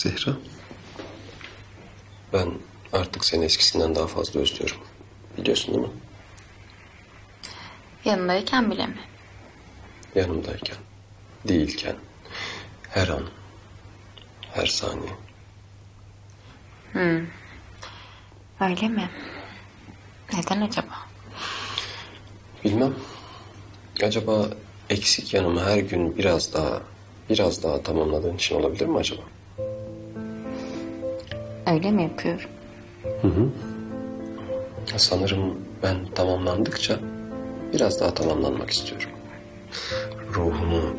Zehra. Ben artık seni eskisinden daha fazla özlüyorum. Biliyorsun değil mi? Yanındayken bile mi? Yanımdayken, değilken, her an, her saniye. Öyle mi? Neden acaba? Bilmem. Acaba eksik yanımı her gün biraz daha, biraz daha tamamladığın için olabilir mi acaba? Öyle mi yapıyorum? Sanırım ben tamamlandıkça biraz daha tamamlanmak istiyorum. Ruhumu,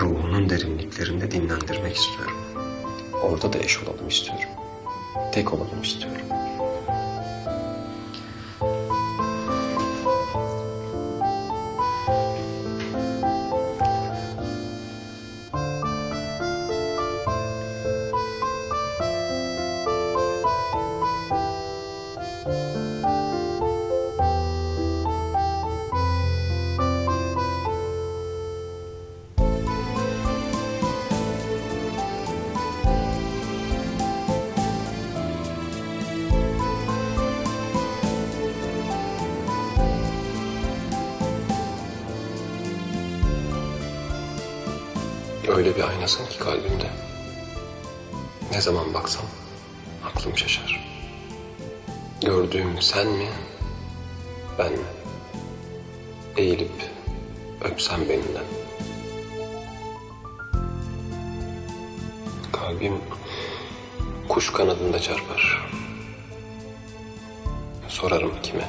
ruhunun derinliklerinde dinlendirmek istiyorum. Orada da eş olalım istiyorum. Tek olalım istiyorum. Öyle bir aynasın ki kalbimde. Ne zaman baksam aklım şaşar. Gördüğüm sen mi, ben mi? Eğilip öpsem beninden. Kalbim kuş kanadında çarpar. Sorarım kime?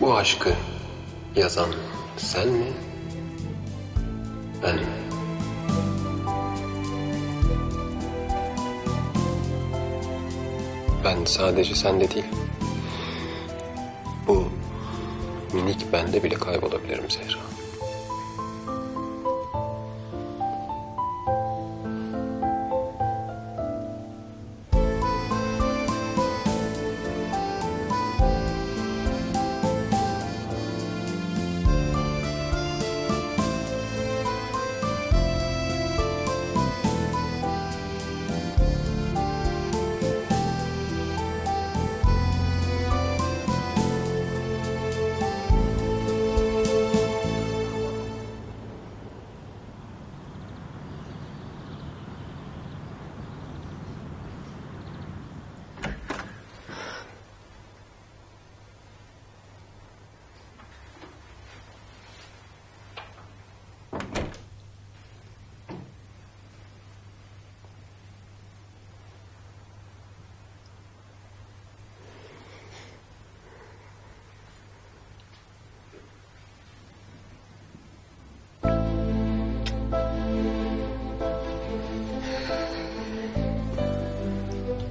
Bu aşkı yazan sen mi, ben mi? Ben sadece sende değil. Bu minik bende bile kaybolabilirim Zehra.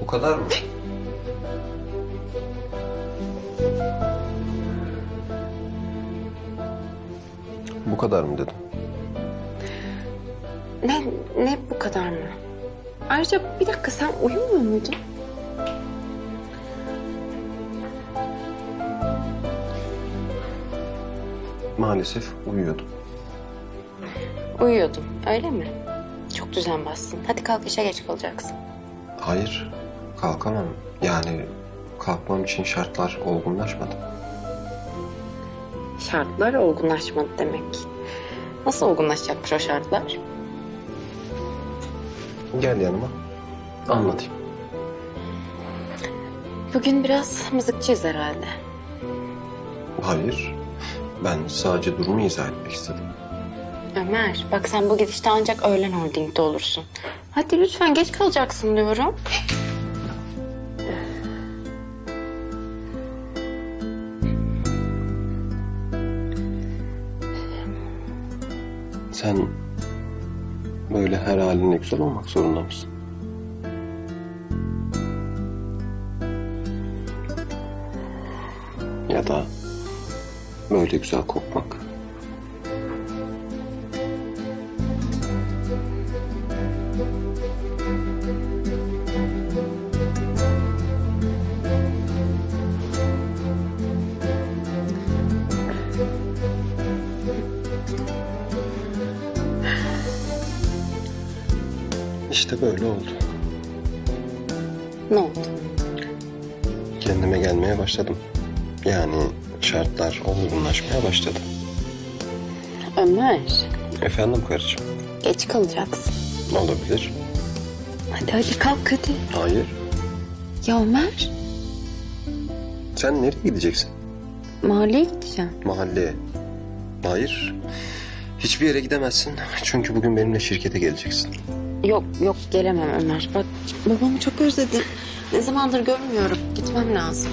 Kadar mı? Bu kadar mı dedim? Ne, ne bu kadar mı? Ayrıca bir dakika sen uyumuyor muydun? Maalesef uyuyordum. Uyuyordum öyle mi? Çok düzenbazsın. Hadi kalk işe geç kalacaksın. Hayır, kalkamam. Yani kalkmam için şartlar olgunlaşmadı. Şartlar olgunlaşmadı demek. Nasıl olgunlaşacakmış o şartlar? Gel yanıma. Anlatayım. Bugün biraz mızıkçıyız herhalde. Hayır, ben sadece durumu izah etmek istedim. Ömer bak sen bu gidişte ancak öğlen holdingde olursun. Hadi lütfen geç kalacaksın diyorum. Sen böyle her halinle güzel olmak zorunda mısın? Ya da böyle güzel kokmak. İşte böyle oldu. Ne oldu? Kendime gelmeye başladım. Yani şartlar olgunlaşmaya başladı. Ömer, Efendim karıcığım. geç kalacaksın. Olabilir. Hadi hadi kalk hadi. Hayır. Ya Ömer, Sen nereye gideceksin? mahalleye gideceğim. Mahalleye. Hayır. Hiçbir yere gidemezsin. Çünkü bugün benimle şirkete geleceksin. Yok yok gelemem Ömer. Bak babamı çok özledim. Ne zamandır görmüyorum. Gitmem lazım.